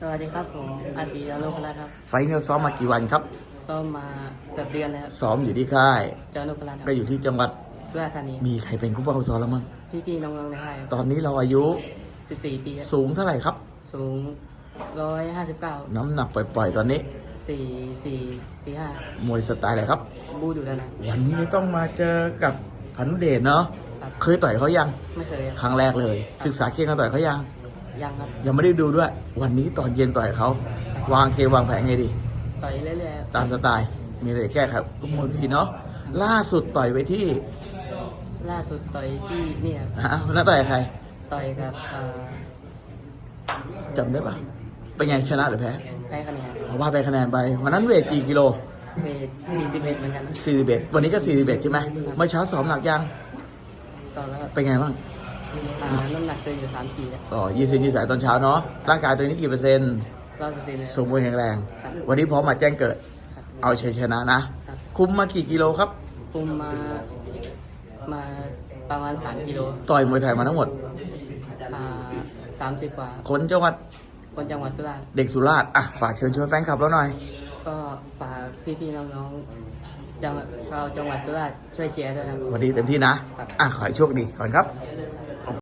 สวัสดีครับผมอาทิยาโลกแล้วครับ ไฟล์เนี่ยซ้อมมากี่วันครับ ซ้อมมาเกือบเดือนแล้วครับซ้อมอยู่ที่ค่าย จอนุกลาคก็รับอยู่ที่จังหวัด สุราษฎร์ธานีมีใครเป็นคู่เป้าซ้อมแล้วมั้ง พี่ๆน้องๆในค่ายตอนนี้เราอายุ14 ปีครับสูงเท่าไหร่ครับ สูง 159 น้ำหนักปล่อยๆ ตอนนี้ 4 4 4 5มวยสไตล์อะไรครับบูดูแล้วนะวันนี้ต้องมาเจอกับพันุเดชเนาะ ครับ เคยต่อยเขายัง ไม่เคยครับครั้งแรกเลย ศึกษาเก่งกันต่อยเขายัง ยังครับ ยังไม่ได้ดูด้วย วันนี้ตอนเย็นต่อยเขา วางเกมวางแผนไงดี ต่อยเรื่อยตามสไตล์ มีอะไรแก้ครับทุกมวยพี่เนาะ ล่าสุดต่อยไปที่ๆล่าสุดต่อยที่เนี่ยอ้าวน่าต่อยกับใครต่อยกับเอ่อจำได้ปะเป็นไงชนะหรือแพ้แพ้คะแนนเอาว่าไปคะแนนไป วันนั้นเวทกี่กิโล เวท41เหมือนกัน41 วันนี้ก็41ใช่ไหมเมื่อเช้าซ้อมหนักยัง สองแล้วครับเป็นไงบ้าง อ่าน้ำหนักเกินอยู่3ขีดอ๋อยี่สิบยี่สายตอนเช้าเนาะร่างกายตัวนี้กี่เปอร์เซ็นต์ร้อยเปอร์เซ็นต์เลยสมบูรณ์แข็งแรงวันนี้พร้อมมาแจ้งเกิด ครับ เอาชัยชนะนะ ครับ คุมมากี่กิโลครับ คุมมา มาประมาณ3กิโลต่อยมวยไทยมาทั้งหมด อ่าสามสิบกว่า คนจังหวัดคนจังหวัดสุราษฎร์เด็กสุราษฎร์อะฝากเชิญชวนแฟนคลับเราหน่อย ก็ฝากพี่ๆน้องๆจังหวัดเราจังหวัดสุราษฎร์ช่วยเชียร์ด้วยครับ วันนี้เต็มที่นะ อะขอให้โชคดีก่อนครับค